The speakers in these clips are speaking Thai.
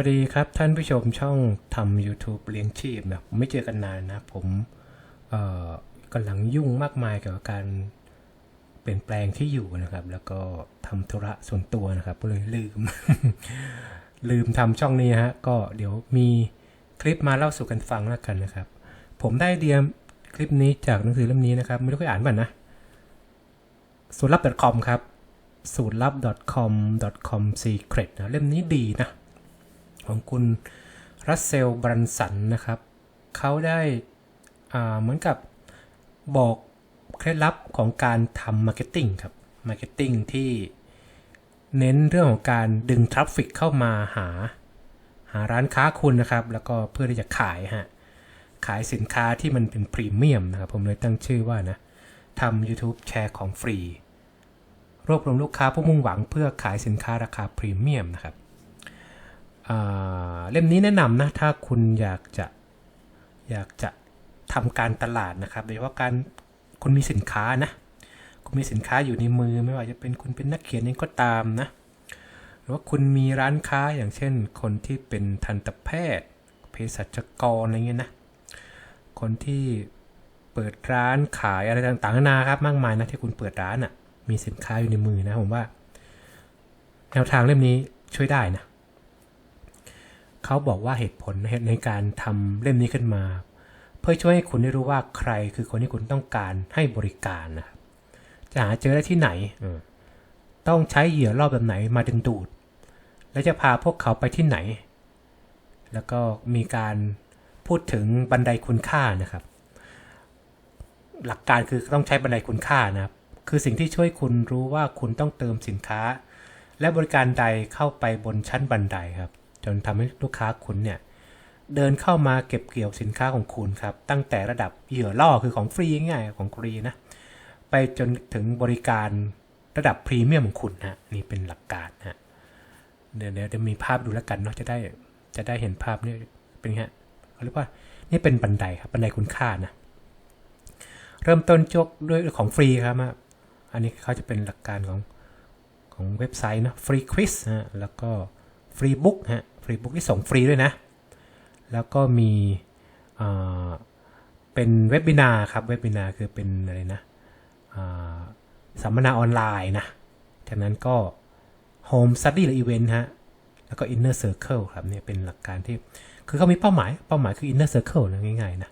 วัสดีครับท่านผู้ชมช่องทำ YouTube เลี้ยงชีพนะไม่เจอกันนานนะ ผมกำลังยุ่งมากมายเกี่ยวกับการเปลี่ยนแปลงที่อยู่นะครับ แล้วก็ทำธุระส่วนตัวนะครับก็เลยลืม ลืมทำช่องนี้ฮะ ก็เดี๋ยวมีคลิปมาเล่าสู่กันฟังแล้วกันนะครับ ผมได้เดียคลิปนี้จากหนังสือเล่มนี้นะครับ ไม่รู้เคยอ่านป่ะนะสูตรลับ .com ครับสูตรลับ .com .com secret นะเล่มนี้ดีนะ ของคุณรัสเซลบรันสันนะครับ เขาได้เหมือนกับบอกเคล็ดลับของการทำมาร์เก็ตติ้งครับ มาร์เก็ตติ้งที่เน้นเรื่องของการดึงทราฟฟิกเข้ามาหา หาร้านค้าคุณนะครับ แล้วก็เพื่อที่จะขายฮะ ขายสินค้าที่มันเป็นพรีเมียมนะครับ ผมเลยตั้งชื่อว่านะทำ YouTube แชร์ของฟรี รวบรวมลูกค้าผู้มุ่งหวังเพื่อขายสินค้าราคาพรีเมียมนะครับ เล่มนี้แนะนำนะ ถ้าคุณอยากจะอยากจะทำการตลาดนะครับโดยเฉพาะการคุณมีสินค้านะ คุณมีสินค้าอยู่ในมือไม่ว่าจะเป็นคุณเป็นนักเขียนเองก็ตามนะ หรือว่าคุณมีร้านค้าอย่างเช่น คนที่เป็นทันตแพทย์ เภสัชกรอะไรเงี้ยนะ คนที่เปิดร้านขายอะไรต่างๆนานาครับมากมายนะที่คุณเปิดร้านอะ่ะมีสินค้าอยู่ในมือนะผมว่า แนวทางเล่มนี้ช่วยได้นะ เขาบอกว่าเหตุผลในการทำเล่มนี้ขึ้นมา เพื่อช่วยให้คุณได้รู้ว่าใครคือคนที่คุณต้องการให้บริการนะครับจะหาเจอได้ที่ไหนเออต้องใช้เหยื่อรอบแบบไหนมาดึงดูด และจะพาพวกเขาไปที่ไหน แล้วก็มีการพูดถึงบันไดคุณค่านะครับ หลักการคือต้องใช้บันไดคุณค่านะครับ คือสิ่งที่ช่วยคุณรู้ว่าคุณต้องเติมสินค้า และบริการใดเข้าไปบนชั้นบันไดครับจ นทำให้ลูกค้าคุณเนี่ยเดินเข้ามาเก็บเกี่ยวสินค้าของคุณครับ ตั้งแต่ระดับเหยื่อล่อคือของฟรีง่ายของฟรีนะไปจนถึงบริการระดับพรีเมียมของคุณนะนี่เป็นหลักการนะเดี๋ยวเดี๋ยวจะมีภาพดูแล้วกันเนาะจะได้จะได้เห็นภาพนี่เป็นไงฮะเขาเรียกว่านี่เป็นบันไดครับบันไดคุณค่านะเริ่มต้นจกด้วยของฟรีครับอะอันนี้เขาจะเป็นหลักการของของเว็บไซต์นะฟรีควิสฮะแล้วก็ฟรีบุ๊กฮะ รีบุ๊กที่ส่งฟรีด้วยนะ แล้วก็มีเป็นเว็บบินาครับ เว็บบินาคือเป็นอะไรนะสัมมนาออนไลน์นะ จากนั้นก็ Home Study หรือ Event ฮะ แล้วก็ Inner Circle ครับเนี่ยเป็นหลักการที่ คือเขามีเป้าหมาย เป้าหมายคือ Inner Circle นะง่ายๆนะ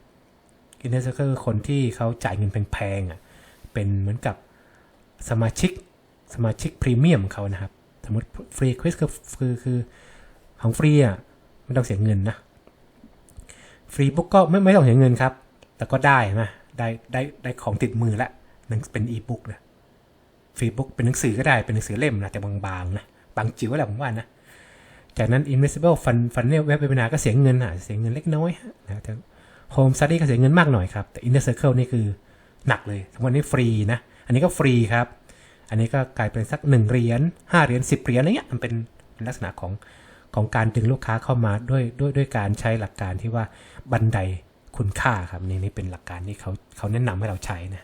Inner Circle คือคนที่เขาจ่ายเงินแพงๆอะ เป็นเหมือนกับสมาชิก สมาชิกพรีเมียมเขานะครับ สมมติฟรีควิสคือคือคือ ของฟรีอะไม่ต้องเสียเงินนะฟรีบุ๊กก็ไม่ไม่ต้องเสียเงินครับ แต่ก็ได้นะได้ได้ได้ของติดมือละหนังเป็นอีบุ๊กนะฟรีบุ๊กเป็นหนังสือก็ได้เป็นหนังสือเล่มนะแต่บางๆนะบางจิ๋วแหละผมว่านะจากนั้น Invisible Fun Funnel Web Webinar ก็เสียเงินอะเสียเงินเล็กน้อยนะแต่ Home Study ก็เสียเงินมากหน่อยครับ แต่ Inner Circle นี่คือหนักเลยทุกวันนี้ฟรีนะ อันนี้ก็ฟรีครับ อันนี้ก็กลายเป็นสัก 1 เหรียญ5เหรียญ10 เหรียญอะไรเงี้ยมันเป็นเป็นลักษณะของ ของการดึงลูกค้าเข้ามาด้วยด้วยด้วยการใช้หลักการที่ว่าบันไดคุณค่าครับนี่นี่เป็นหลักการที่เขาเขาแนะนำให้เราใช้นะ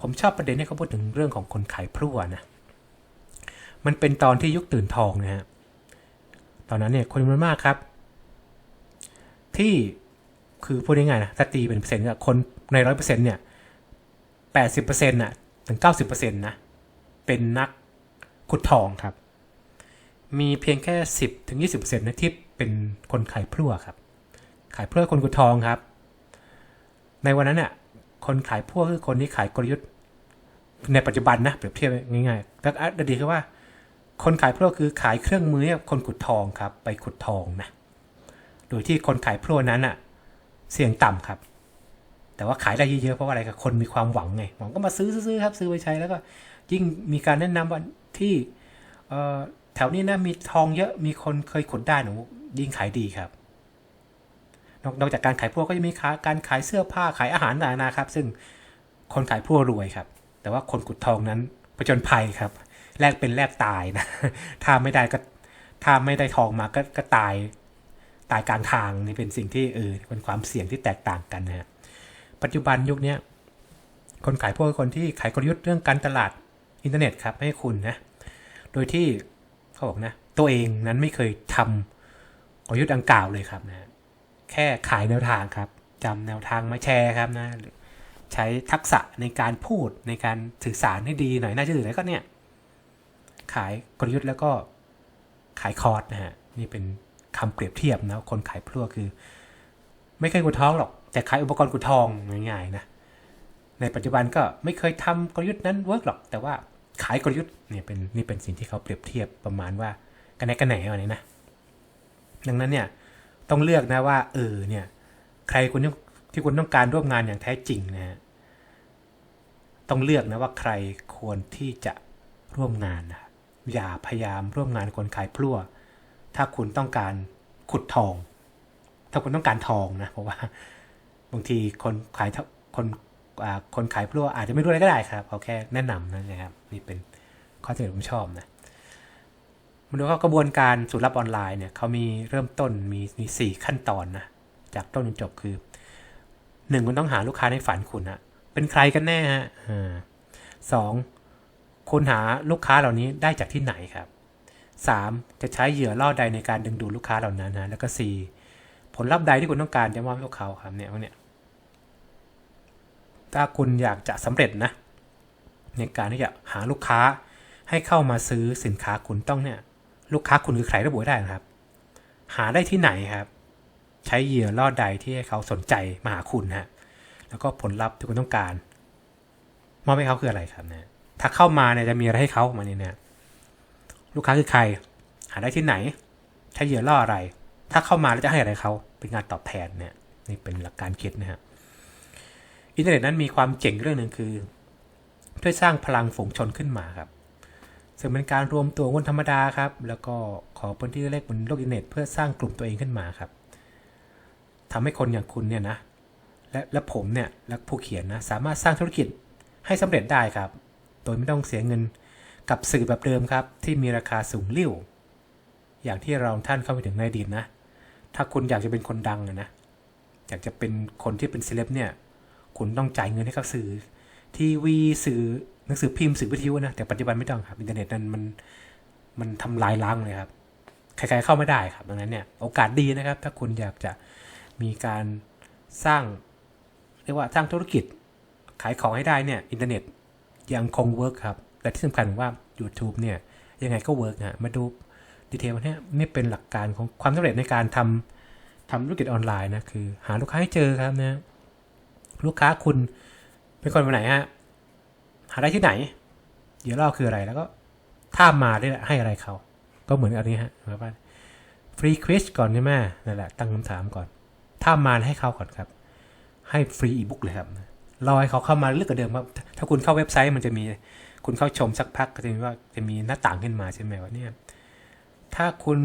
ผมชอบประเด็นที่เขาพูดถึงเรื่องของคนขายพลั่วนะมันเป็นตอนที่ยุคตื่นทองนะฮะตอนนั้นเนี่ยคนจำนวนมากครับ ที่คือพูดง่ายๆนะถ้าตีเป็นเปอร์เซ็นต์ก็คนในร้อยเปอร์เซ็นต์เนี่ยแปดสิบเปอร์เซ็นต์น่ะถึงเก้าสิบเปอร์เซ็นต์นะเป็นนักขุดทองครับ มีเพียงแค่สิบถึงยี่สิบเปอร์เซ็นต์นะที่เป็นคนขายพลั่วครับ ขายพลั่วคนขุดทองครับ ในวันนั้นเนี่ยคนขายพลั่วคือคนที่ขายกลยุทธ์ ในปัจจุบันนะเปรียบเทียบง่ายๆแล้วอดีตคือว่า คนขายพลั่วคือขายเครื่องมือให้คนขุดทองครับ ไปขุดทองนะโดยที่คนขายพลั่วนั้นอะเสี่ยงต่ำครับ แต่ว่าขายได้เยอะๆเพราะอะไรกับคนมีความหวังไงหวังก็มาซื้อซื้อครับ ซื้อไปใช้แล้วก็ยิ่งมีการแนะนำว่าที่เออ แถวนี้นะมีทองเยอะมีคนเคยขุดได้หนูยิ่งขายดีครับ นอกจากการขายพวกก็จะมีขาการขายเสื้อผ้าขายอาหารต่างๆนะครับ ซึ่งคนขายพวกรวยครับ แต่ว่าคนขุดทองนั้นผจญภัยครับ แลกเป็นแลกตายนะ ถ้าไม่ได้ก็ถ้าไม่ได้ทองมาก็ก็ตายตายกลางทางนี่เป็นสิ่งที่เออเป็นความเสี่ยงที่แตกต่างกันนะฮะปัจจุบันยุคนี้คนขายพวกคนที่ขายกลยุทธ์เรื่องการตลาดอินเทอร์เน็ตครับให้คุณนะโดยที่ เขาบอกนะ ตัวเองนั้นไม่เคยทำกลยุทธ์ดังกล่าวเลยครับนะ แค่ขายแนวทางครับจำแนวทางมาแชร์ครับนะใช้ทักษะในการพูดในการสื่อสารให้ดีหน่อยน่าจะถือแล้วก็เนี่ย ขายกลยุทธ์แล้วก็ขายคอร์สนะฮะนี่เป็นคำเปรียบเทียบนะคนขายพลั่วคือ ไม่เคยกุดท้องหรอก แต่ขายอุปกรณ์กุดทองง่ายๆนะในปัจจุบันก็ไม่เคยทำกลยุทธ์นั้นเวิร์กหรอก แต่ว่า ขายกลยุทธ์เนี่ยเป็นนี่เป็นสิ่งที่เขาเปรียบเทียบประมาณว่ากันไหนกันไหนอะไรนะ ดังนั้นเนี่ยต้องเลือกนะว่าเออเนี่ยใครคุณที่คุณต้องการร่วมงานอย่างแท้จริงนะฮะต้องเลือกนะว่าใครควรที่จะร่วมงานนะอย่าพยายามร่วมงานคนขายพลั่ว ถ้าคุณต้องการขุดทอง ถ้าคุณต้องการทองนะเพราะว่า บางทีคนขายคน คนขายพลั่วอาจจะไม่รู้อะไรก็ได้ครับเขาแค่แนะนำนะครับ นี่เป็นข้อที่ผมชอบนะมาดูกระบวนการสูตรลับออนไลน์เนี่ยเขามีเริ่มต้นมีมีสี่ขั้นตอนนะจากต้นจนจบคือหนึ่งคุณต้องหาลูกค้าในฝันคุณนะเป็นใครกันแน่ฮะสองคุณหาลูกค้าเหล่านี้ได้จากที่ไหนครับ 3. จะใช้เหยื่อล่อใดในการดึงดูดลูกค้าเหล่านั้นนะแล้วก็ 4. ผลลัพธ์ใดที่คุณต้องการจะมอบให้ลูกค้าครับเนี่ยพวกเนี้ย ถ้าคุณอยากจะสำเร็จนะ ในการที่จะหาลูกค้าให้เข้ามาซื้อสินค้าคุณต้องเนี่ย ลูกค้าคุณคือใครระบุได้นะครับ หาได้ที่ไหนครับ ใช้เหยื่อล่อใดที่ให้เขาสนใจมาหาคุณฮะแล้วก็ผลลัพธ์ที่คุณต้องการมอบให้เขาคืออะไรครับเนี่ยถ้าเข้ามาเนี่ยจะมีอะไรให้เขามาเนี่ยลูกค้าคือใคร หาได้ที่ไหน ใช้เหยื่อล่ออะไร ถ้าเข้ามาแล้วจะให้อะไรเขาเป็นงานตอบแทนเนี่ยนี่เป็นหลักการคิดนะฮะ อินเทอร์เน็ตนั้นมีความเจ๋งเรื่องหนึ่งคือ ช่วยสร้างพลังฝูงชนขึ้นมาครับซึ่งเป็นการรวมตัวคนธรรมดาครับ แล้วก็ขอพื้นที่เล็กบนโลกอินเทอร์เน็ตเพื่อสร้างกลุ่มตัวเองขึ้นมาครับทำให้คนอย่างคุณเนี่ยนะและและผมเนี่ยและผู้เขียนนะสามารถสร้างธุรกิจให้สำเร็จได้ครับ โดยไม่ต้องเสียเงินกับสื่อแบบเดิมครับ ที่มีราคาสูงลิ่วอย่างที่เราท่านเข้าไปถึงในดีตนะ ถ้าคุณอยากจะเป็นคนดังนะอยากจะเป็นคนที่เป็นเซเลบเนี่ย คุณต้องจ่ายเงินให้กับสื่อ ทีวีสื่อหนังสือพิมพ์สื่อวิทยุนะ แต่ปัจจุบันไม่ต้องครับ อินเทอร์เน็ตนั้นมันมันทำลายล้างเลยครับ ใครๆเข้าไม่ได้ครับ ดังนั้นเนี่ยโอกาสดีนะครับ ถ้าคุณอยากจะมีการสร้าง เรียกว่าสร้างธุรกิจ ขายของให้ได้เนี่ยอินเทอร์เน็ตยังคงเวิร์กครับ แต่ที่สำคัญว่า YouTube เนี่ยยังไงก็เวิร์กนะมาดูดีเทลนี้นี่เป็นหลักการของความสำเร็จในการทำทำธุรกิจออนไลน์นะคือ หาลูกค้าให้เจอครับนะ ลูกค้าคุณเป็นคนไปไหนฮะหาได้ที่ไหน เดี๋ยวเล่าคืออะไรแล้วก็ถ้ามาได้ให้อะไรเขา ก็เหมือนอันนี้ฮะครับว่าฟรีควิสก่อนใช่ไหมนั่นแหละตั้งคำถามก่อน ถ้ามาให้เขาก่อนครับ ให้ฟรีอีบุ๊กเลยครับรอให้เขาเข้ามาเลือกกว่าเดิมครับถ้าคุณเข้าเว็บไซต์มันจะมีคุณเข้าชมสักพักก็จะมีว่าจะมีหน้าต่างขึ้นมาใช่ไหมว่าเนี่ยถ้าคุณ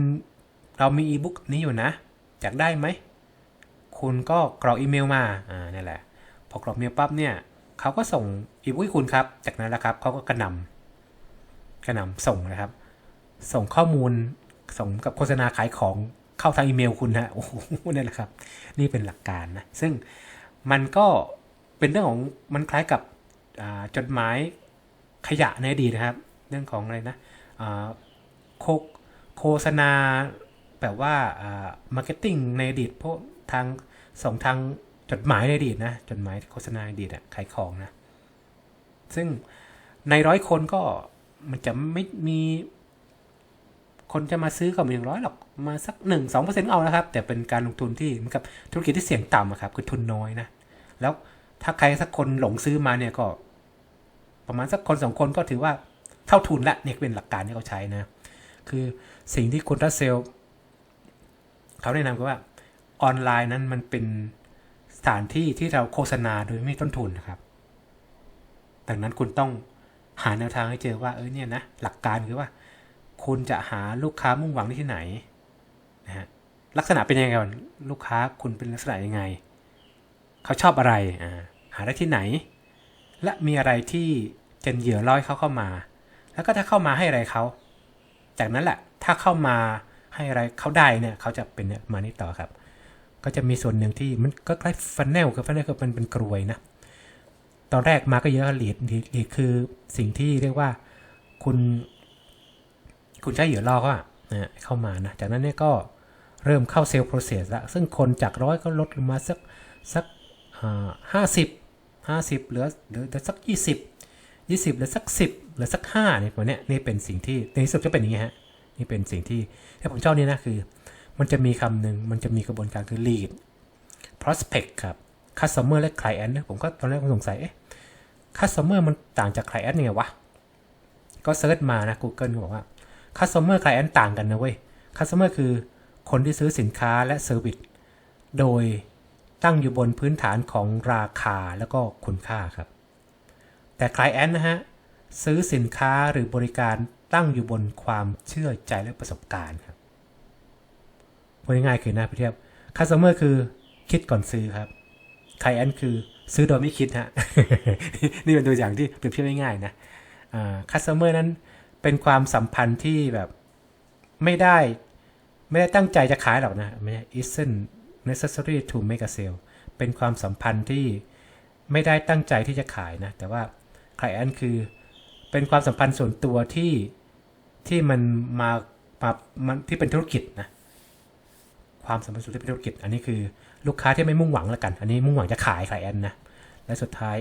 เรามีอีบุ๊กนี้อยู่นะอยากได้ไหม คุณก็กรอกอีเมลมาอ่านี่นแหละ พอกรอกเมลปั๊บเนี่ยเขาก็ส่งอีบุ๊กให้คุณครับ จากนั้นแล้วครับเขาก็กระนำกระนำส่งนะครับ ส่งข้อมูลส่งกับโฆษณาขายของเข้าทางอีเมลคุณฮะโอ้โหนี่แหละครับ นี่เป็นหลักการนะ ซึ่งมันก็เป็นเรื่องของมันคล้ายกับจดหมายขยะในอดีตนะครับ เรื่องของอะไรนะโคโฆษณาแบบว่ามาร์เก็ตติ้งในอดีตพวกทางส่งทาง จดหมายในอดีตนะ จดหมายโฆษณาในอดีตอะขายของนะ ซึ่งในร้อยคนก็มันจะไม่มี คนจะมาซื้อกับหนึ่งร้อยหรอก มาสักหนึ่งสองเปอร์เซ็นต์เอานะครับ แต่เป็นการลงทุนที่เหมือนกับธุรกิจที่เสี่ยงต่ำครับ คือทุนน้อยนะ แล้วถ้าใครสักคนหลงซื้อมาเนี่ยก็ ประมาณสักคนสองคนก็ถือว่าเท่าทุนละเนี่ยเป็นหลักการที่เขาใช้นะ คือสิ่งที่คุณทัสเซลเขาแนะนำก็ว่าออนไลน์นั้นมันเป็น ถานที่ที่เราโฆษณาโดยไม่ต้นทุนนะครับ ดังนั้นคุณต้องหาแนวทางให้เจอว่าเออเนี่ยนะหลักการคือว่า คุณจะหาลูกค้ามุ่งหวังที่ไหนนะฮะลักษณะเป็นยังไงก่อนลูกค้าคุณเป็นลักษณะยังไง เขาชอบอะไรอ่าหาได้ที่ไหน และมีอะไรที่เจนเหยื่อร้อยเขาเข้ามา แล้วก็ถ้าเข้ามาให้อะไรเขา จากนั้นแหละถ้าเข้ามาให้อะไรเขาได้เนี่ยเขาจะเป็นมานี่ต่อครับ ก็จะมีส่วนหนึ่งที่มันก็คล้ายฟันแนลกับฟันแนลคือมันเป็นกรวยนะ ตอนแรกมาก็เยอะลีดลีดคือสิ่งที่เรียกว่าคุณ คุณใช้เหยื่อล่อก็นะเข้ามานะ จากนั้นเนี่ยก็เริ่มเข้าเซลล์โปรเซสล้วซึ่งคนจากร้อยก็ลดลงมาสักสักห้าสิบห้าสิบเหลือเหลือสักยี่สิบยี่สิบเหลือสักสิบเหลือสักห้าเนี่ยตัวเนี้ยนี่เป็นสิ่งที่ในที่สุดก็เป็นอย่างนี้ฮะนี่เป็นสิ่งที่ที่ผมชอบนี่นะคือ มันจะมีคำหนึ่งมันจะมีกระบวนการคือ lead prospect ครับ customer และ client นะผมก็ตอนแรกผมสงสัย เอ๊ะ customer มันต่างจาก client ยังไงวะ ก็เซิร์ชมานะ Google ก็บอกว่า customer client ต่างกันนะเว้ย customer คือคนที่ซื้อสินค้าและเซอร์วิสโดยตั้งอยู่บนพื้นฐานของราคาแล้วก็คุณค่าครับ แต่ client นะฮะ ซื้อสินค้าหรือบริการตั้งอยู่บนความเชื่อใจและประสบการณ์ครับ พูดง่ายๆคือหน้าเทียบ customer คือคิดก่อนซื้อครับ client คือซื้อโดยไม่คิดฮะ นี่เป็นตัวอย่างที่เปรียบเทียบง่ายๆนะคัสเตอร์นั้นเป็นความสัมพันธ์ที่แบบไม่ได้ ไม่ได้ตั้งใจจะขายหรอกนะไม่ใช่ isn't necessary to make a sale เป็นความสัมพันธ์ที่ไม่ได้ตั้งใจที่จะขายนะ แต่ว่า client คือเป็นความสัมพันธ์ส่วนตัวที่ที่มันมามามันที่เป็นธุรกิจนะ ความสัมพันธ์ส่วนตัวที่เป็นธุรกิจ อันนี้คือลูกค้าที่ไม่มุ่งหวังล้วกัน อันนี้มุ่งหวังจะขาย client นะ และสุดท้าย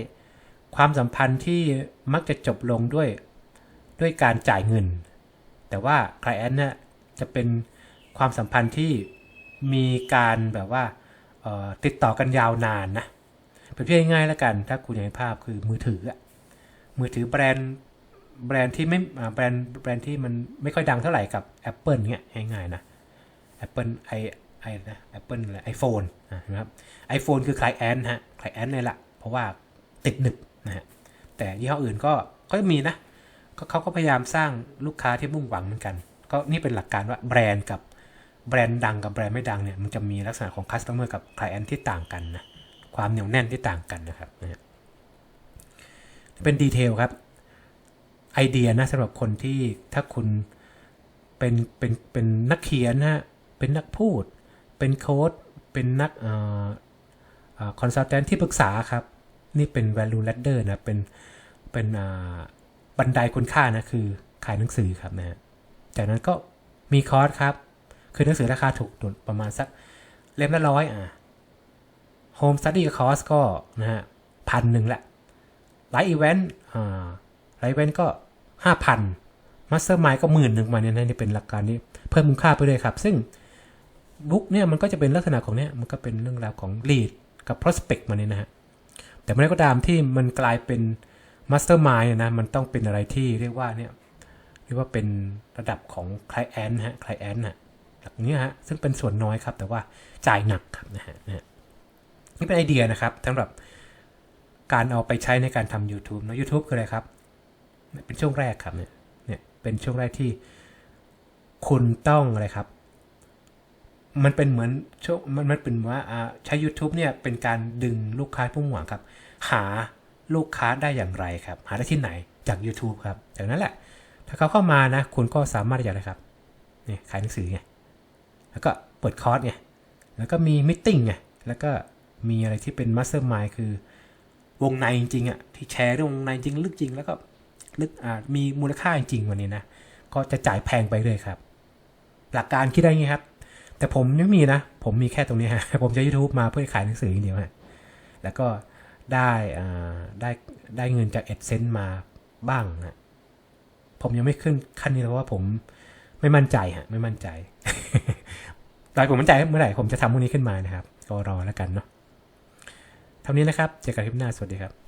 ความสัมพันธ์ที่มักจะจบลงด้วยด้วยการจ่ายเงิน แต่ว่า client เนี่ยจะเป็นความสัมพันธ์ที่มีการแบบว่าติดต่อกันยาวนานนะเป็นเพียงง่ายแล้วกัน ถ้าคุณอยากให้ภาพคือมือถืออะมือถือแบรนด์แบรนด์ที่ไม่แบรนด์แบรนด์ที่มันไม่ค่อยดังเท่าไหร่กับ Apple เนี่ยง่ายๆนะ Apple ไอ ไอนะ Apple อะไรไอโฟนนะครับไอโฟนคือ client ฮะ client เลยละเพราะว่าติดหนึบนะฮะแต่ยี่ห้ออื่นก็ก็มีนะเขาก็พยายามสร้างลูกค้าที่มุ่งหวังเหมือนกัน ก็นี่เป็นหลักการว่าแบรนด์กับแบรนด์ดังกับแบรนด์ไม่ดังเนี่ยมันจะมีลักษณะของคัสเตอร์กับคลเอนที่ต่างกันนะความเหนียวแน่นที่ต่างกันนะครับนะเป็นดีเทลครับไอเดียนะสำหรับคนที่ถ้าคุณเป็นเป็นเป็นนักเขียนนะเป็นนักพูด เป็นโค้ดเป็นนักคอนซัลแทนที่ปรึกษาครับ นี่เป็น value ladder นะ เป็นเป็นบันไดคุณค่านะ คือขายหนังสือครับนะจากนั้นก็มีคอร์สครับ คือหนังสือราคาถูกประมาณสักเล่มละร้อยอะ Home Study คอร์สก็นะฮะพันหนึ่งละไลฟ์อีเวนต์อ่าไลฟ์อีเวนต์ก็ห้าพันมาสเตอร์มายก็หมื่นหนึ่งมาเนี่ยนี่เป็นหลักการนี้เพิ่มมูลค่าไปเลยครับ ซึ่ง บุ๊กเนี่ยมันก็จะเป็นลักษณะของเนี้ยมันก็เป็นเรื่องราวของ lead กับ prospect มาเนี่ยนะฮะแต่เมื่อไรก็ตามที่มันกลายเป็นมาสเตอร์มายนะมันต้องเป็นอะไรที่เรียกว่าเนี่ยเรียกว่าเป็นระดับของคลายแอนฮะคลายแอนฮะแบบนี้ฮะซึ่งเป็นส่วนน้อยครับ แต่ว่าจ่ายหนักครับนะฮะนี่เป็นไอเดียนะครับสำหรับการเอาไปใช้ในการทำ YouTube นะ YouTube คืออะไรครับ เป็นช่วงแรกครับเนี่ยเนี่ยเป็นช่วงแรกที่คุณต้องอะไรครับ มันเป็นเหมือนชมันมันเป็นว่าใช้ YouTube เนี่ยเป็นการดึงลูกค้าผู้หวังครับ หาลูกค้าได้อย่างไรครับ หาได้ที่ไหนจาก YouTube ครับจากนั้นแหละ ถ้าเขาเข้ามานะ คุณก็สามารถอย่างไรครับนี่ขายหนังสือไงแล้วก็เปิดคอร์สไงแล้วก็มีมิ팅ไงแล้วก็มีอะไรที่เป็นมาสเตอร์มายคือวงในจริงๆอะที่แชร์เรื่องวงในจริงลึกจริง แล้วก็ลึกอ่ามีมูลค่าจริงวันนี้นะก็จะจ่ายแพงไปเลยครับ หลักการคิดได้ไงครับ แต่ผมไม่มีนะ ผมมีแค่ตรงนี้ฮะ ผมใช้ YouTube มาเพื่อขายหนังสืออย่างเดียวฮะ แล้วก็ได้อ่าได้ได้เงินจากเอ็ดเซนต์มาบ้างนะผมยังไม่ขึ้นขั้นนี้เพราะว่าผมไม่มั่นใจฮะ ไม่มั่นใจตอนผมมั่นใจเมื่อไหร่ผมจะทำพวกนี้ขึ้นมานะครับ ก็รอแล้วกันเนาะเท่านี้นะครับ เจอกันคลิปหน้า สวัสดีครับ